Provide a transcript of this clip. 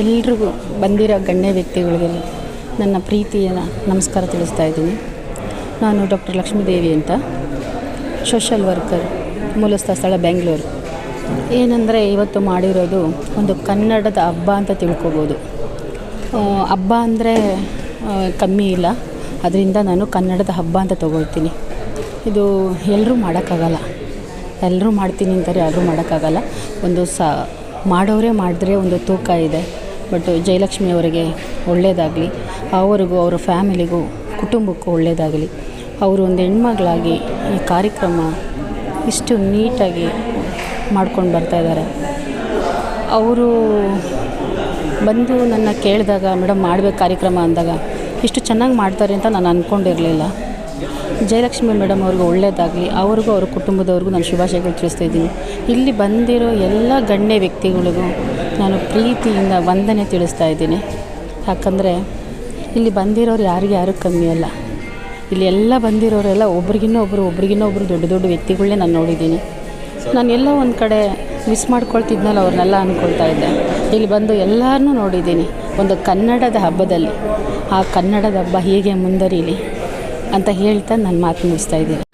ಎಲ್ರಿಗೂ ಬಂದಿರೋ ಗಣ್ಯ ವ್ಯಕ್ತಿಗಳಿಗೆ ನನ್ನ ಪ್ರೀತಿಯ ನಮಸ್ಕಾರ ತಿಳಿಸ್ತಾ ಇದ್ದೀನಿ. ನಾನು ಡಾಕ್ಟರ್ ಲಕ್ಷ್ಮೀದೇವಿ ಅಂತ ಸೋಷಲ್ ವರ್ಕರ್ ಮೂಲಸ್ಥ ಸ್ಥಳ ಬೆಂಗಳೂರು. ಏನಂದರೆ ಇವತ್ತು ಮಾಡಿರೋದು ಒಂದು ಕನ್ನಡದ ಹಬ್ಬ ಅಂತ ತಿಳ್ಕೊಬೋದು. ಹಬ್ಬ ಅಂದರೆ ಕಮ್ಮಿ ಇಲ್ಲ. ಅದರಿಂದ ನಾನು ಕನ್ನಡದ ಹಬ್ಬ ಅಂತ ತೊಗೊಳ್ತೀನಿ. ಇದು ಎಲ್ಲರೂ ಮಾಡೋಕ್ಕಾಗಲ್ಲ. ಎಲ್ಲರೂ ಮಾಡ್ತೀನಿ ಅಂತಾರೆ ಯಾರೂ ಮಾಡೋಕ್ಕಾಗಲ್ಲ. ಒಂದು ಸ, ಮಾಡೋರೇ ಮಾಡಿದ್ರೆ ಒಂದು ತೂಕ ಇದೆ. ಬಟ್ ಜಯಲಕ್ಷ್ಮಿ ಅವರಿಗೆ ಒಳ್ಳೆಯದಾಗಲಿ ಅವರಿಗೂ ಅವರ ಫ್ಯಾಮಿಲಿಗೂ, ಕುಟುಂಬಕ್ಕೂ ಒಳ್ಳೆಯದಾಗಲಿ ಅವರು ಒಂದು ಹೆಣ್ಮಗಳಾಗಿ ಈ ಕಾರ್ಯಕ್ರಮ ಇಷ್ಟು ನೀಟಾಗಿ ಮಾಡ್ಕೊಂಡು ಬರ್ತಾಯಿದ್ದಾರೆ ಅವರು ಬಂದು ನನ್ನ ಕೇಳಿದಾಗ, ಮೇಡಮ್, ಮಾಡಬೇಕು ಕಾರ್ಯಕ್ರಮ ಅಂದಾಗ, ಇಷ್ಟು ಚೆನ್ನಾಗಿ ಮಾಡ್ತಾರೆ ಅಂತ ನಾನು ಅಂದ್ಕೊಂಡಿರಲಿಲ್ಲ ಜಯಲಕ್ಷ್ಮಿ ಮೇಡಮ್ ಅವ್ರಿಗೂ ಒಳ್ಳೆಯದಾಗಲಿ ಅವ್ರಿಗೂ ಅವ್ರ ಕುಟುಂಬದವ್ರಿಗೂ ನಾನು ಶುಭಾಶಯಗಳು ತಿಳಿಸ್ತಾ ಇದ್ದೀನಿ. ಇಲ್ಲಿ ಬಂದಿರೋ ಎಲ್ಲ ಗಣ್ಯ ವ್ಯಕ್ತಿಗಳಿಗೂ ನಾನು ಪ್ರೀತಿಯಿಂದ ವಂದನೆ ತಿಳಿಸ್ತಾ ಇದ್ದೀನಿ. ಯಾಕಂದರೆ ಇಲ್ಲಿ ಬಂದಿರೋರು ಯಾರಿಗೆ ಯಾರು ಕಮ್ಮಿ ಅಲ್ಲ. ಇಲ್ಲಿ ಎಲ್ಲ ಬಂದಿರೋರೆಲ್ಲ ಒಬ್ರಿಗಿನ್ನೂ ಒಬ್ಬರು ಒಬ್ರಿಗಿನ್ನ ಒಬ್ಬರು ದೊಡ್ಡ ದೊಡ್ಡ ವ್ಯಕ್ತಿಗಳನ್ನೇ ನಾನು ನೋಡಿದ್ದೀನಿ. ನಾನು ಎಲ್ಲೋ ಒಂದು ಕಡೆ ಮಿಸ್ ಮಾಡ್ಕೊಳ್ತಿದ್ನಲ್ಲ ಅವ್ರನ್ನೆಲ್ಲ ಅಂದ್ಕೊಳ್ತಾ ಇದ್ದೆ. ಇಲ್ಲಿ ಬಂದು ಎಲ್ಲರನ್ನೂ ನೋಡಿದ್ದೀನಿ. ಒಂದು ಕನ್ನಡದ ಹಬ್ಬದಲ್ಲಿ. ಆ ಕನ್ನಡದ ಹಬ್ಬ ಹೀಗೆ ಮುಂದರಿಲಿ ಅಂತ ಹೇಳ್ತಾ ನಾನು ಮಾತು ಮುಗಿಸ್ತಾ ಇದ್ದೀನಿ.